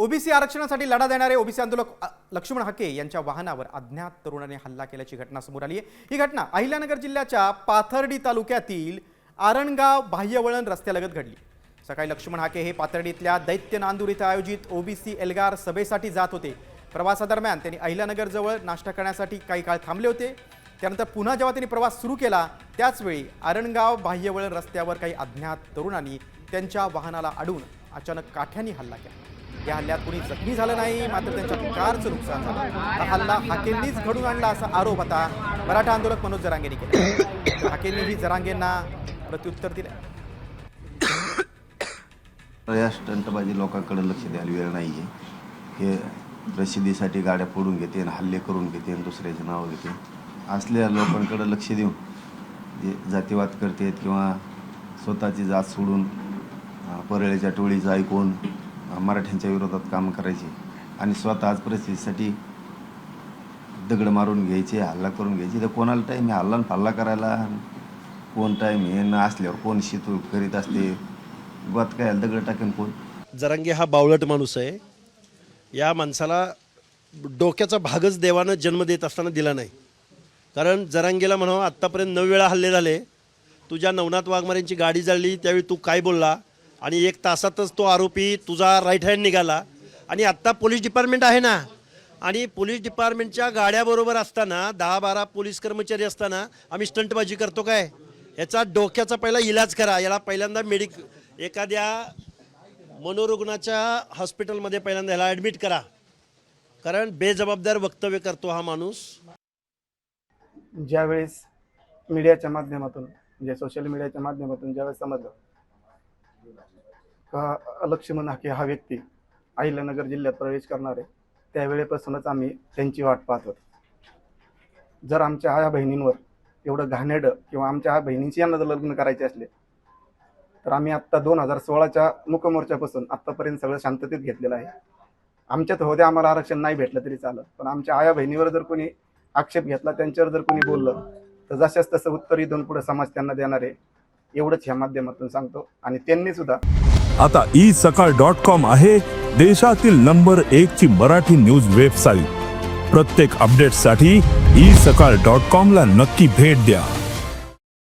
OBC आरक्षणासाठी लढा देणारे ओबीसी आंदोलक लक्ष्मण हाके यांच्या वाहनावर अज्ञात तरुणाने हल्ला केल्याची घटना समोर आली आहे. ही घटना अहिल्यानगर जिल्ह्याच्या पाथर्डी तालुक्यातील आरणगाव बाह्यवळण रस्त्यालगत घडली. सकाळी लक्ष्मण हाके हे पाथर्डीतल्या दैत्य नांदूर इथं आयोजित ओबीसी एल्गार सभेसाठी जात होते. प्रवासादरम्यान त्यांनी अहिल्यानगरजवळ नाश्ता करण्यासाठी काही काळ थांबले होते. त्यानंतर पुन्हा जेव्हा त्यांनी प्रवास सुरू केला त्याचवेळी आरणगाव बाह्यवळण रस्त्यावर काही अज्ञात तरुणांनी त्यांच्या वाहनाला अडून अचानक काठ्यांनी हल्ला केला. या हल्ल्यात कोणी जखमी झालं नाही मात्र त्यांच्या कारचं नुकसान झालं. हा हल्ला हाकेंनीच घडून आणला असा आरोप आता मराठा आंदोलक मनोज जरांगेंनी केला. हाकेंनीही जरांगेंना प्रत्युत्तर दिलं. या स्टंटबाजी लोकांकडे लक्ष द्यायला वेळ नाही आहे हे प्रसिद्धीसाठी गाड्या फोडून घेते आणि हल्ले करून घेते आणि दुसऱ्याचे नाव घेते. असल्या लोकांकडे लक्ष देऊन जे जातीवाद करतात किंवा स्वतःची जात सोडून अं, परळीच्या टोळीचं ऐकून मराठ्यांच्या विरोधात काम करायचे आणि स्वतः आज परिस्थितीसाठी दगड मारून घ्यायचे हल्ला करून घ्यायचे. तर कोणाला टाईम आहे? हल्ला आणि फल्ला करायला कोण टाईम हे न असल्यावर कोण शेतू करीत असते? गोत काय दगड टाकेन कोण? जरांगे हा बावळट माणूस आहे. या माणसाला डोक्याचा भागच देवानं जन्म देत असताना दिला नाही. कारण जरांगेला म्हणावं आत्तापर्यंत नऊ वेळा हल्ले झाले. तुझ्या नवनाथ वाघमारेंची गाडी जाळली त्यावेळी तू काय बोलला? आणि एक तासातच तो आरोपी तुझा राईट हँड निघाला. आणि आत्ता पोलीस डिपार्टमेंट आहे ना. आणि पोलीस डिपार्टमेंटच्या गाड्याबरोबर असताना दहा बारा पोलीस कर्मचारी असताना आम्ही स्टंटबाजी करतो काय? याचा डोक्याचा पहिला इलाज करा. याला पहिल्यांदा मेडिक एखाद्या मनोरुग्णाच्या हॉस्पिटलमध्ये पहिल्यांदा ह्याला ॲडमिट करा. कारण बेजबाबदार वक्तव्य करतो हा माणूस. ज्यावेळेस मीडियाच्या माध्यमातून म्हणजे सोशल मीडियाच्या माध्यमातून ज्यावेळेस समजलं का लक्ष्मण हाके हा व्यक्ती अहिल्यानगर जिल्ह्यात प्रवेश करणार आहे त्यावेळेपासूनच आम्ही त्यांची वाट पाहत होतो. जर आमच्या आया बहिणींवर एवढं घाणेरडं किंवा आमच्या आया बहिणींची यांना जर लग्न करायचे असले तर आम्ही आत्ता दोन हजार सोळाच्या मुकमोर्चापासून आत्तापर्यंत सगळं शांततेत घेतलेलं आहे. आमच्यात होते आम्हाला आरक्षण नाही भेटलं तरी चालत पण आमच्या आया बहिणीवर जर कोणी आक्षेप घेतला त्यांच्यावर जर कोणी बोललं तर जशाच तसं उत्तरही दोन पुढे समाज त्यांना देणार आहे. एवढंच ह्या माध्यमातून सांगतो. आणि त्यांनी सुद्धा आता ई सकाळ डॉट कॉम आहे देशातील नंबर एक ची मराठी न्यूज वेबसाईट. प्रत्येक अपडेटसाठी ई सकाळ डॉट कॉम ला नक्की भेट द्या.